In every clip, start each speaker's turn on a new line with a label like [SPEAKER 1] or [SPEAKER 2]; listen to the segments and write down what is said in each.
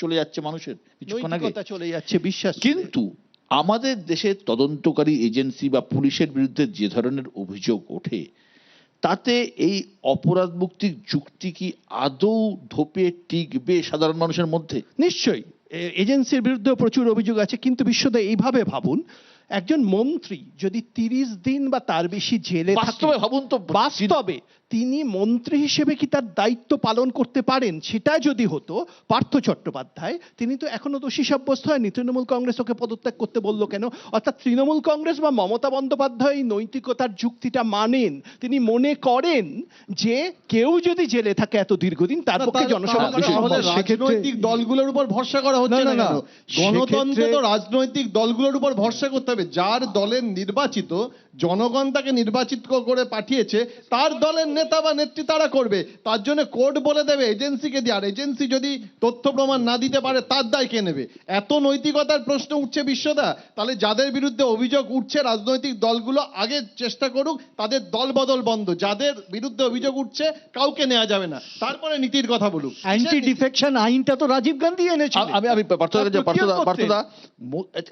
[SPEAKER 1] চলে যাচ্ছে মানুষের কিছুক্ষণ আগে।
[SPEAKER 2] চলে যাচ্ছে বিশ্বাস
[SPEAKER 1] কিন্তু আমাদের দেশের তদন্তকারী এজেন্সি বা পুলিশের বিরুদ্ধে যে ধরনের অভিযোগ ওঠে তাতে এই অপরাধ মুক্তির যুক্তি কি আদৌ ধোপে টিকবে সাধারণ মানুষের মধ্যে?
[SPEAKER 2] নিশ্চয়ই। এজেন্সির বিরুদ্ধে প্রচুর অভিযোগ আছে কিন্তু বিশ্বদা এইভাবে ভাবুন একজন মন্ত্রী যদি তিরিশ দিন বা তার বেশি জেলে থাকে
[SPEAKER 1] বাস্তবে ভাবুন তো
[SPEAKER 2] বাস্তবে তিনি মন্ত্রী হিসেবে কি তার দায়িত্ব পালন করতে পারেন? সেটা যদি হতো পার্থ চট্টোপাধ্যায় তিনি তো এখনও দোষী সাব্যস্ত হয়নি। তৃণমূল কংগ্রেস ওকে পদত্যাগ করতে বলল কেন? অর্থাৎ তৃণমূল কংগ্রেস বা মমতা বন্দ্যোপাধ্যায় এই নৈতিকতার যুক্তিটা মানেন। তিনি মনে করেন যে কেউ যদি জেলে থাকে এত দীর্ঘদিন তার পক্ষে জনসভা
[SPEAKER 3] রাজনৈতিক দলগুলোর উপর ভরসা করা হচ্ছে
[SPEAKER 4] না।
[SPEAKER 3] গণতন্ত্রে তো রাজনৈতিক দলগুলোর উপর ভরসা করতে হবে। যার দলের নির্বাচিত জনগণ তাকে নির্বাচিত করে পাঠিয়েছে তার দলের নেতা বা নেত্রী তারা করবে তার জন্য কোর্ট বলে দেবে এজেন্সিকে দিয়ে আর এজেন্সি যদি তথ্য প্রমাণ না দিতে পারে তার দায় কে নেবে? এত নৈতিকতার প্রশ্ন উঠছে বিশ্বদা তাহলে যাদের বিরুদ্ধে অভিযোগ উঠছে রাজনৈতিক দলগুলো আগে চেষ্টা করুক তাদের দল বদল বন্ধ। যাদের বিরুদ্ধে অভিযোগ উঠছে কাউকে নেওয়া যাবে না। তারপরে নীতির কথা বলুক।
[SPEAKER 4] অ্যান্টি ডিফেকশন আইনটা তো রাজীব গান্ধী এনেছিল
[SPEAKER 1] আমি আমি পার্থদা পার্থদা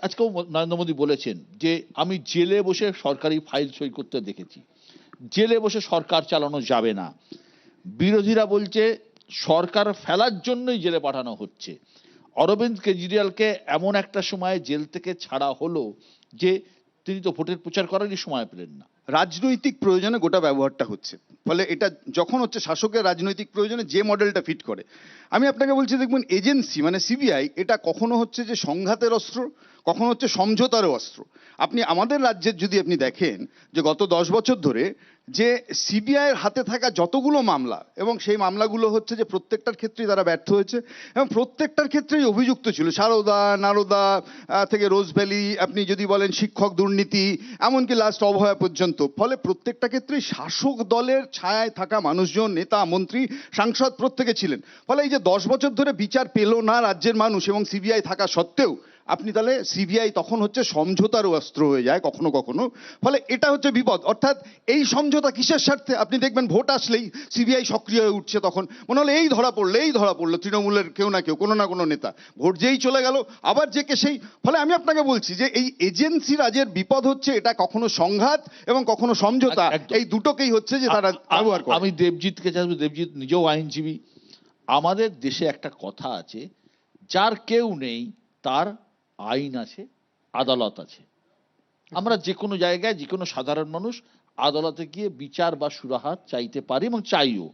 [SPEAKER 1] আজকেও নরেন্দ্র মোদী বলেছেন যে আমি জেলে বসে সরকারি ফাইল সই করতে দেখেছি। জেলে বসে সরকার চালানো যাবে না। বিরোধীরা বলছে, সরকার ফেলার জন্যই জেলে পাঠানো হচ্ছে। অরবিন্দ কেজরিওয়ালকে এমন একটা সময়ে জেল থেকে ছাড়া হলো যে তিনি তো ভোটের প্রচার করারই সময় পেলেন না।
[SPEAKER 5] রাজনৈতিক প্রয়োজনে গোটা ব্যবহারটা হচ্ছে। ফলে এটা যখন হচ্ছে শাসকের রাজনৈতিক প্রয়োজনে যে মডেলটা ফিট করে। আমি আপনাকে বলছি, দেখবেন, এজেন্সি মানে সিবিআই, এটা কখনো হচ্ছে যে সংঘাতের অস্ত্র, কখনো হচ্ছে সমঝোতারও অস্ত্র। আপনি আমাদের রাজ্যের যদি আপনি দেখেন যে গত দশ বছর ধরে যে সিবিআইয়ের হাতে থাকা যতগুলো মামলা, এবং সেই মামলাগুলো হচ্ছে যে প্রত্যেকটার ক্ষেত্রেই তারা ব্যর্থ হয়েছে, এবং প্রত্যেকটার ক্ষেত্রেই অভিযুক্ত ছিল। সারদা, নারদা থেকে রোজ ভ্যালি আপনি যদি বলেন শিক্ষক দুর্নীতি, এমনকি লাস্ট অভয়া পর্যন্ত। ফলে প্রত্যেকটা ক্ষেত্রেই শাসক দলের ছায়ায় থাকা মানুষজন, নেতা, মন্ত্রী, সাংসদ প্রত্যেকে ছিলেন। ফলে এই যে দশ বছর ধরে বিচার পেল না রাজ্যের মানুষ এবং সিবিআই থাকা সত্ত্বেও আপনি তাহলে সিবিআই তখন হচ্ছে সমঝোতারও অস্ত্র হয়ে যায় কখনো কখনো। ফলে এটা হচ্ছে বিপদ। অর্থাৎ এই সমঝোতা কিসের স্বার্থে? আপনি দেখবেন ভোট আসলেই সিবিআই সক্রিয় হয়ে উঠছে তখন। মনে হলো এই ধরা পড়ল এই ধরা পড়ল তৃণমূলের কেউ না কেউ কোনো না কোনো নেতা। ভোট যেই চলে গেল আবার যে কে সেই। ফলে আমি আপনাকে বলছি যে এই এজেন্সি রাজের বিপদ হচ্ছে এটা কখনো সংঘাত এবং কখনো সমঝোতা এই দুটোকেই হচ্ছে যে তারা ব্যবহার করে।
[SPEAKER 1] আমি দেবজিৎকে চাইব দেবজিৎ নিজেও আইনজীবী। আমাদের দেশে একটা কথা আছে যার কেউ নেই তার আইন আছে, আদালত আছে। আমরা যে কোনো জায়গায় যে কোনো সাধারণ মানুষ আদালতে গিয়ে বিচার বা সুরাহাত চাইতে পারি এবং চাইও।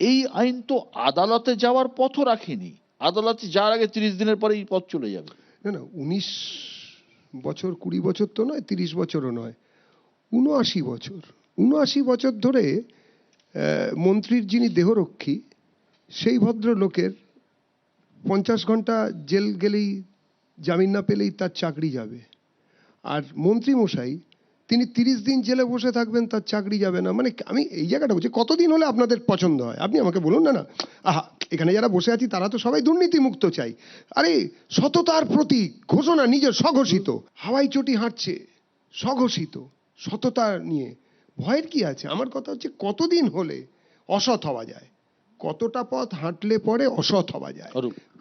[SPEAKER 1] এই আইন তো আদালতে যাওয়ার পথও রাখেনি। আদালতে যাওয়ার আগে তিরিশ দিনের পরে এই পথ চলে যাবে।
[SPEAKER 6] না না, উনিশ বছর, কুড়ি বছর তো নয়, তিরিশ বছরও নয়, উনআশি বছর। উনআশি বছর ধরে মন্ত্রীর যিনি দেহরক্ষী, সেই ভদ্রলোকের পঞ্চাশ ঘণ্টা জেল গেলেই জামিন না পেলেই তার চাকরি যাবে। আর মন্ত্রী মশাই, তিনি তিরিশ দিন জেলে বসে থাকবেন, তার চাকরি যাবে না। মানে আমি এই জায়গাটা বলছি, কতদিন হলে আপনাদের পছন্দ হয়? আপনি আমাকে বলুন না না। আহা, এখানে যারা বসে আছি, তারা তো সবাই দুর্নীতিমুক্ত চাই। আরে, সততার প্রতীক, ঘোষণা নিজের, স্বঘোষিত। হাওয়াই চটি হাঁটছে, স্বঘোষিত, সততা নিয়ে। ভয়ের কি আছে? আমার কথা হচ্ছে, কতদিন হলে অসৎ হওয়া যায়? কতটা পথ হাঁটলে পরে অসৎ হওয়া যায়।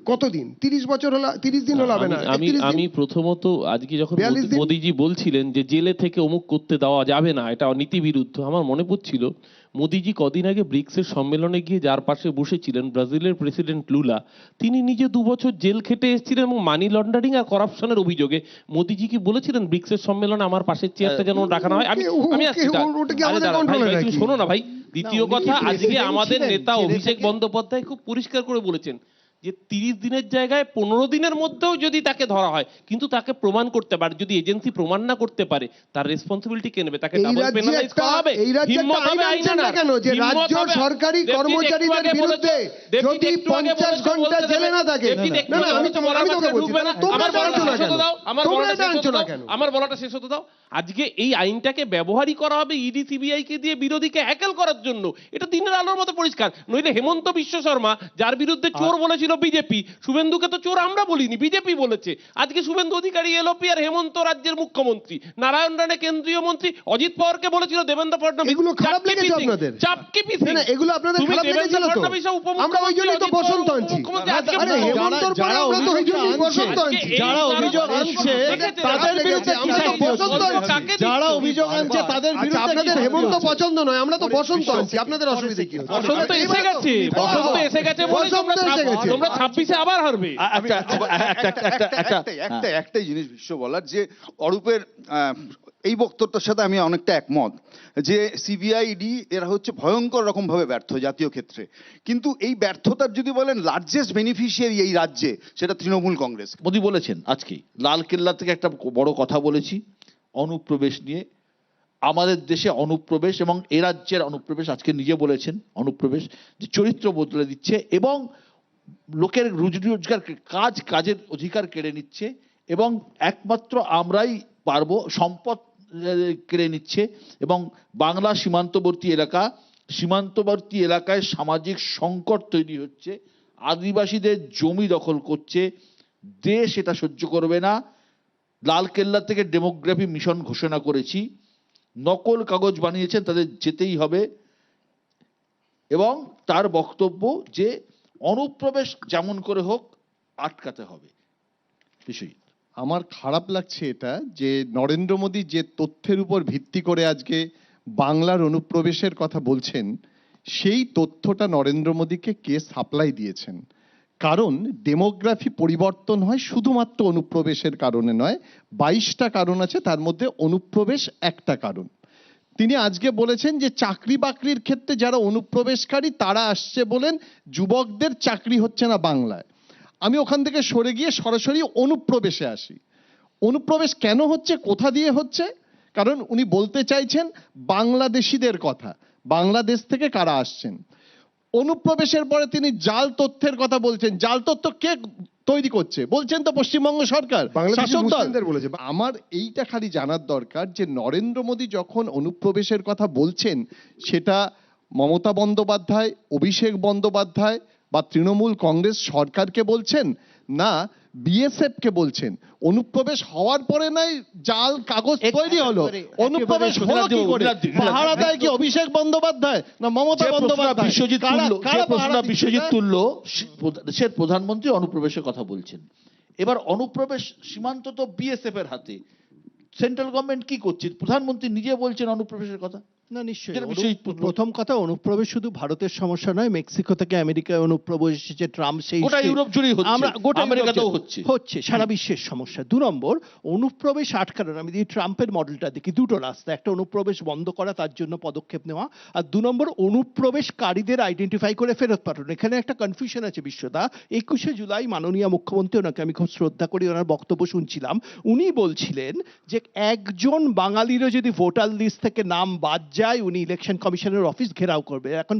[SPEAKER 6] কতদিন? তিরিশ বছর হলো তিরিশ দিন হলো হবে না।
[SPEAKER 7] আমি- আমি
[SPEAKER 6] 31 দিন?
[SPEAKER 7] আমি প্রথমত আজকে যখন
[SPEAKER 6] 42
[SPEAKER 7] মোদিজি বলছিলেন যে জেলে থেকে অমুক করতে দেওয়া যাবে না এটা নীতি বিরুদ্ধ আমার মনে পড়ছিল মোদিজি কদিন আগে ব্রিক্সের সম্মেলনে গিয়ে যার পাশে বসেছিলেন ব্রাজিলের প্রেসিডেন্ট লুলা তিনি নিজে দু বছর জেল খেটে এসেছিলেন এবং মানি লন্ডারিং আর করাপশনের অভিযোগে মোদিজি কি বলেছিলেন ব্রিক্সের সম্মেলনে আমার পাশের চেয়ারটা যেন রাখা না হয়? আমি আমি? শোনো না ভাই। দ্বিতীয় কথা আজকে আমাদের নেতা অভিষেক বন্দ্যোপাধ্যায় খুব পরিষ্কার করে বলেছেন যে তিরিশ দিনের জায়গায় পনেরো দিনের মধ্যেও যদি তাকে ধরা হয় কিন্তু তাকে প্রমাণ করতে পারে যদি এজেন্সি প্রমাণ না করতে পারে তার রেসপন্সিবিলিটি কে নেবে? তাকে ডাবল পেনালাইজ করা হবে
[SPEAKER 6] এই রাজ্যে না কেন? যে রাজ্য সরকারি কর্মচারীদের বিরুদ্ধে যদি 50
[SPEAKER 7] ঘণ্টা
[SPEAKER 6] জেলে না থাকে। না, না, আমি তো- আমি বলছি,
[SPEAKER 7] আমার বলাটা শেষ হতে দাও, আমার বলাটা শেষ হতে দাও, আমার বলাটা শেষ হতে দাও। আজকে এই আইনটাকে ব্যবহারই করা হবে ইডি সিবিআই কে দিয়ে বিরোধীকে হ্যাকেল করার জন্য। এটা দিনের আলোর মতো পরিষ্কার। নইলে হেমন্ত বিশ্ব শর্মা যার বিরুদ্ধে চোর বলেছিল বিজেপি। শুভেন্দুকে তো চোর আমরা বলিনি বিজেপি বলেছে। আজকে শুভেন্দু অধিকারী এলোপি আর হেমন্ত রাজ্যের মুখ্যমন্ত্রী নারায়ণ রানে কেন্দ্রীয় মন্ত্রী অজিত পাওয়ারকে বলেছিল দেবেন্দ্র ফডনবিস।
[SPEAKER 6] এগুলো খারাপ লেগেছে আপনাদের?
[SPEAKER 7] চাপকে
[SPEAKER 6] না,
[SPEAKER 7] পিসিং।
[SPEAKER 6] না, এগুলো আপনাদের খারাপ লেগেছিল তো? আমরা ওই জন্যই তো বসন্ত আনছি। আরে হেমন্তর পরে
[SPEAKER 3] যারা
[SPEAKER 6] আমরা তো ওই জন্যই
[SPEAKER 3] অভিযোগ
[SPEAKER 6] বসন্ত
[SPEAKER 7] আনছি।
[SPEAKER 3] যারা অভিযোগ আনছে তাদের বিরুদ্ধে তো বসন্ত আনছি। যারা অভিযোগ আনছে তাদের বিরুদ্ধে
[SPEAKER 6] আপনাদের হেমন্ত পছন্দ নয় আমরা তো বসন্ত আনছি। আপনাদের অসুবিধা কি? হচ্ছে
[SPEAKER 7] বসন্ত এসে গেছে। বসন্ত এসে গেছে বলে তোমরা ছাব্বিশে আবার হারবে।
[SPEAKER 1] আ- একটা একটা একটা একটা একটা
[SPEAKER 5] একটাই জিনিস বিশ্ব বলার যে অরূপের এই বক্তব্যটার সাথে আমি অনেকটা একমত যে সিবিআইডি এরা হচ্ছে ভয়ঙ্কর রকম ভাবে ব্যর্থ জাতীয় ক্ষেত্রে। কিন্তু এই ব্যর্থতার যদি বলেন লার্জেস্ট বেনিফিশিয়ারি এই রাজ্যে সেটা তৃণমূল কংগ্রেস।
[SPEAKER 1] মোদি বলেছেন আজকে লাল কেল্লা থেকে একটা বড় কথা বলেছি অনুপ্রবেশ নিয়ে। আমাদের দেশে অনুপ্রবেশ এবং এ রাজ্যের অনুপ্রবেশ আজকে নিজে বলেছেন অনুপ্রবেশ যে চরিত্র বদলে দিচ্ছে এবং লোকের রুজি রোজগার কাজ, কাজের অধিকার কেড়ে নিচ্ছে এবং একমাত্র আমরাই পারব সম্পদ কেড়ে নিচ্ছে এবং বাংলা সীমান্তবর্তী এলাকা, সীমান্তবর্তী এলাকায় সামাজিক সংকট তৈরি হচ্ছে, আদিবাসীদের জমি দখল করছে, দেশ এটা সহ্য করবে না। লালকেল্লা থেকে ডেমোগ্রাফি মিশন ঘোষণা করেছি, নকল কাগজ বানিয়েছেন, তাদের যেতেই হবে এবং তার বক্তব্য যে অনুপ্রবেশ যেমন করে হোক, আটকাতে হবে। বিশ্বজিৎ
[SPEAKER 3] আমার খারাপ লাগছে এটা যে নরেন্দ্র মোদী যে তথ্যের উপর ভিত্তি করে আজকে বাংলার অনুপ্রবেশের কথা বলছেন, সেই তথ্যটা নরেন্দ্র মোদীকে কে সাপ্লাই দিয়েছেন? কারণ ডেমোগ্রাফি পরিবর্তন হয় শুধুমাত্র অনুপ্রবেশের কারণে নয়, বাইশটা কারণ আছে, তার মধ্যে অনুপ্রবেশ একটা কারণ। তিনি আজকে বলেছেন যে চাকরি বাকরির ক্ষেত্রে যারা অনুপ্রবেশকারী, তারা আসছে বলেন যুবকদের চাকরি হচ্ছে না বাংলায়। আমি ওখান থেকে সরে গিয়ে সরাসরি অনুপ্রবেশে আসি। অনুপ্রবেশ কেন হচ্ছে, কোথা দিয়ে হচ্ছে? কারণ উনি বলতে চাইছেন বাংলাদেশিদের কথা। বাংলাদেশ থেকে কারা আসছেন? অনুপ্রবেশের পরে তিনি জাল তথ্যের কথা বলছেন। জাল তথ্য কে তৈরি করছে? বলছেন তো পশ্চিমবঙ্গ সরকার শাসক দল। আমার এইটা খালি জানার দরকার যে নরেন্দ্র মোদী যখন অনুপ্রবেশের কথা বলছেন সেটা মমতা বন্দ্যোপাধ্যায় অভিষেক বন্দ্যোপাধ্যায় বা তৃণমূল কংগ্রেস সরকারকে বলছেন না বিএসএফ কে বলছেন। অনুপ্রবেশ হওয়ার পরে নাই জাল কাগজ তৈরি হলো। অনুপ্রবেশ হলো কি করে? পাহারা দেয় কি অভিষেক বন্দ্যোপাধ্যায় না মমতা বন্দ্যোপাধ্যায়?
[SPEAKER 1] বিশ্বজিৎ তুললো যে
[SPEAKER 3] দিচ্ছে
[SPEAKER 1] বিশ্বজিৎ
[SPEAKER 3] না?
[SPEAKER 1] তুললো দেশের প্রধানমন্ত্রী অনুপ্রবেশের কথা বলছেন। এবার অনুপ্রবেশ সীমান্ত তো বিএসএফ এর হাতে। সেন্ট্রাল গভর্নমেন্ট কি করছে? প্রধানমন্ত্রী নিজে বলছেন অনুপ্রবেশের কথা।
[SPEAKER 2] না নিশ্চয়ই। প্রথম কথা অনুপ্রবেশ শুধু ভারতের সমস্যা নয় মেক্সিকো থেকে আমেরিকায় অনুপ্রবেশ ট্রাম্প সেই
[SPEAKER 1] গোটা ইউরোপ জুড়েই হচ্ছে।
[SPEAKER 2] আমরা গোটা
[SPEAKER 1] আমেরিকাতেও হচ্ছে।
[SPEAKER 2] হচ্ছে সারা বিশ্বের সমস্যা দু নম্বর অনুপ্রবেশ আটকানোর আমি যদি ট্রাম্পের মডেলটা দেখি দুটো রাস্তা একটা অনুপ্রবেশ বন্ধ করা তার জন্য পদক্ষেপ নেওয়া আর দু নম্বর অনুপ্রবেশকারীদের আইডেন্টিফাই করে ফেরত পাঠানো এখানে একটা কনফিউশন আছে বিশ্বদা একুশে জুলাই মাননীয় মুখ্যমন্ত্রী ওনাকে আমি খুব শ্রদ্ধা করি ওনার বক্তব্য শুনছিলাম উনি বলছিলেন যে একজন বাঙালিরও যদি ভোটার লিস্ট থেকে নাম বাদ যায় উনি ইলেকশন কমিশনের অফিস ঘেরাও করবে। এখন